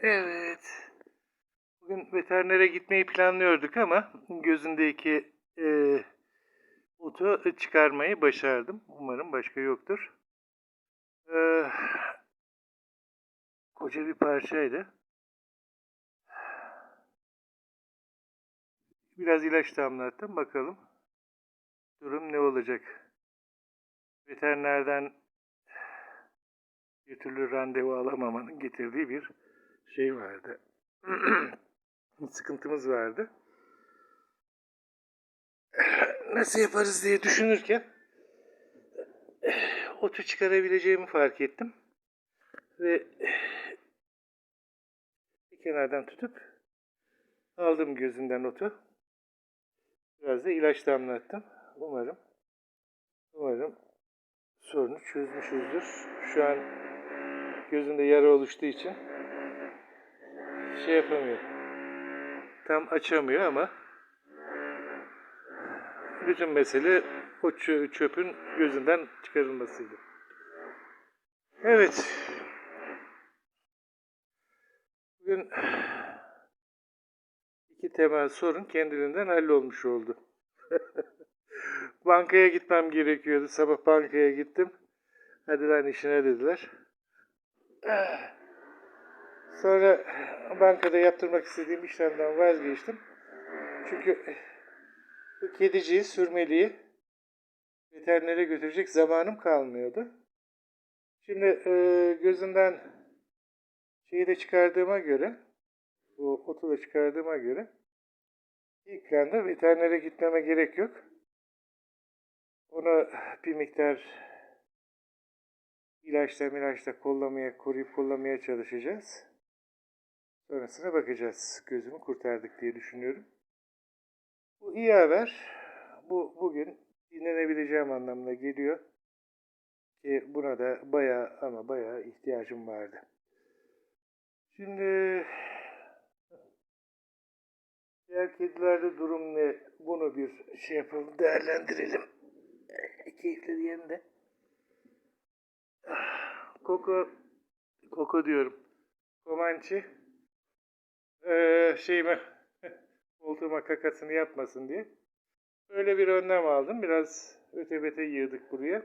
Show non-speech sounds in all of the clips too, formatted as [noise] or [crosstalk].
Evet. Bugün veterinere gitmeyi planlıyorduk ama gözündeki e, otu çıkarmayı başardım. Umarım başka yoktur. E, koca bir parçaydı. Biraz ilaç damlattım. Bakalım durum ne olacak. Veterinerden bir türlü randevu alamamanın getirdiği bir şey vardı. [clears throat] Sıkıntımız vardı. [clears throat] Nasıl yaparız diye düşünürken [clears throat] otu çıkarabileceğimi fark ettim. Ve bir kenardan tutup aldım gözünden otu. Biraz da ilaç damlattım. Umarım umarım sorunu çözmüşüzdür. Şu an gözünde yara oluştuğu için şey yapamıyor. Tam açamıyor ama bütün mesele o çö- çöpün gözünden çıkarılmasıydı. Evet. Bugün iki temel sorun kendiliğinden hallolmuş oldu. [laughs] Bankaya gitmem gerekiyordu. Sabah bankaya gittim. Hadi lan işine dediler. Sonra bankada yaptırmak istediğim işlemden vazgeçtim. Çünkü bu kediciyi, sürmeliyi veterinere götürecek zamanım kalmıyordu. Şimdi e, gözünden şeyi de çıkardığıma göre, bu otu da çıkardığıma göre ilk planda veterinere gitmeme gerek yok. Onu bir miktar ilaçla ilaçla kollamaya, koruyup kollamaya çalışacağız. Sonrasına bakacağız. Gözümü kurtardık diye düşünüyorum. Bu iyi haber. Bu bugün dinlenebileceğim anlamına geliyor. Ki buna da bayağı ama bayağı ihtiyacım vardı. Şimdi diğer kedilerde durum ne? Bunu bir şey yapalım, değerlendirelim. Keyifleri yerinde. Koko, Koko diyorum. Komançı ee, şeyime [laughs] koltuğuma kakasını yapmasın diye. Böyle bir önlem aldım. Biraz ötebete yığdık buraya.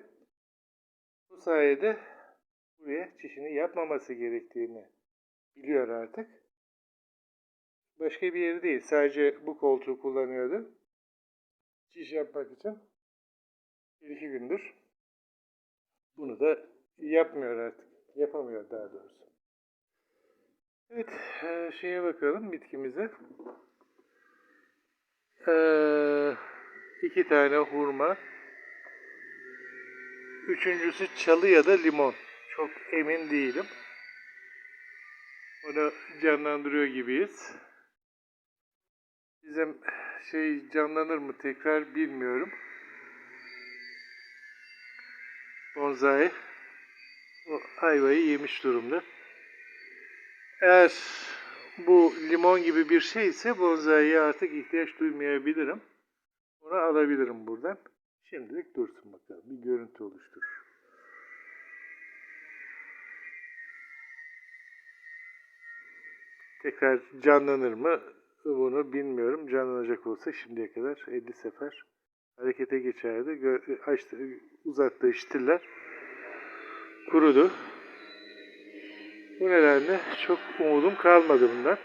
Bu sayede buraya çişini yapmaması gerektiğini biliyor artık. Başka bir yeri değil. Sadece bu koltuğu kullanıyordu. Çiş yapmak için. Bir iki gündür. Bunu da yapmıyor artık. Yapamıyor daha doğrusu. Evet, eee, şeye bakalım bitkimize. Eee, iki tane hurma. Üçüncüsü çalı ya da limon. Çok emin değilim. Onu canlandırıyor gibiyiz. Bizim şey canlanır mı tekrar bilmiyorum. Bonsai ayvayı yemiş durumda. Eğer bu limon gibi bir şey ise bonsai'ye artık ihtiyaç duymayabilirim. Onu alabilirim buradan. Şimdilik dursun bakalım. Bir görüntü oluşturur. Tekrar canlanır mı? Bunu bilmiyorum. Canlanacak olsa şimdiye kadar 50 sefer harekete geçerdi. Açtı, uzattığı şitiller kurudu. Bu nedenle çok umudum kalmadı bundan.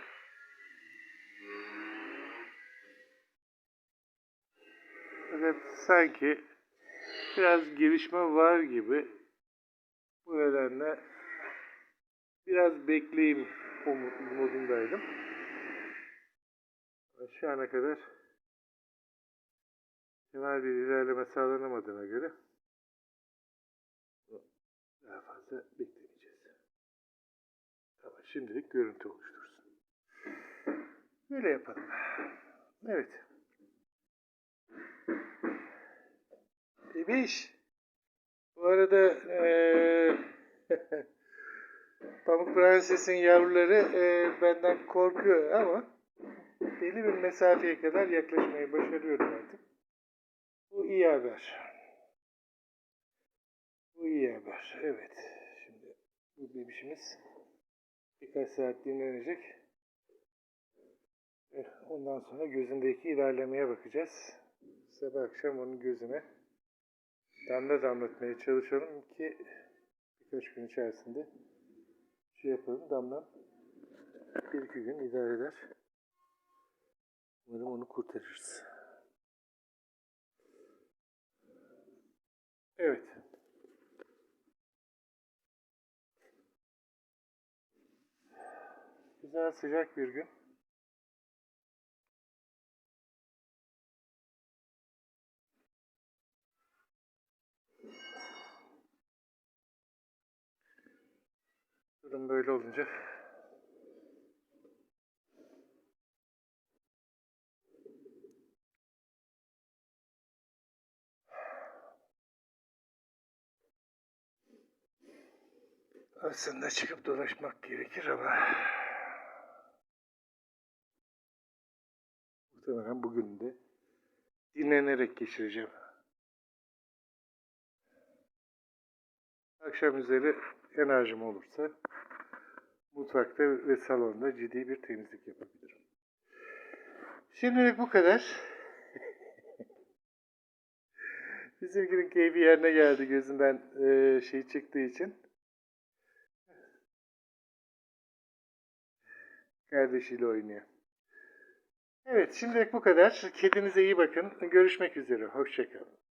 Fakat sanki biraz gelişme var gibi. Bu nedenle biraz bekleyeyim umu- umudundaydım. Şu ana kadar genel bir ilerleme sağlanamadığına göre daha fazla beklemeyeceğiz. Şimdilik görüntü oluştursun. Böyle yapalım. Evet. Bebiş. Bu arada eee [laughs] Pamuk Prenses'in yavruları eee, benden korkuyor ama belli bir mesafeye kadar yaklaşmayı başarıyorum artık. Bu iyi haber. Bu iyi haber. Evet. Şimdi bu bebişimiz Birkaç saat dinlenecek. Eh, Ondan sonra gözündeki ilerlemeye bakacağız. Sabah akşam onun gözüne damla damlatmaya çalışalım ki birkaç gün içerisinde şey yapalım damla bir iki gün idare eder. Umarım onu kurtarırız. Evet. Güzel sıcak bir gün. Durum böyle olunca aslında çıkıp dolaşmak gerekir ama muhtemelen bugün de dinlenerek geçireceğim. Akşam üzeri enerjim olursa mutfakta ve salonda ciddi bir temizlik yapabilirim. Şimdilik bu kadar. [laughs] Bizimkinin keyfi yerine geldi gözünden eee, şey çıktığı için. Kardeşiyle oynuyor. Evet şimdilik bu kadar. Kedinize iyi bakın. Görüşmek üzere. Hoşçakalın.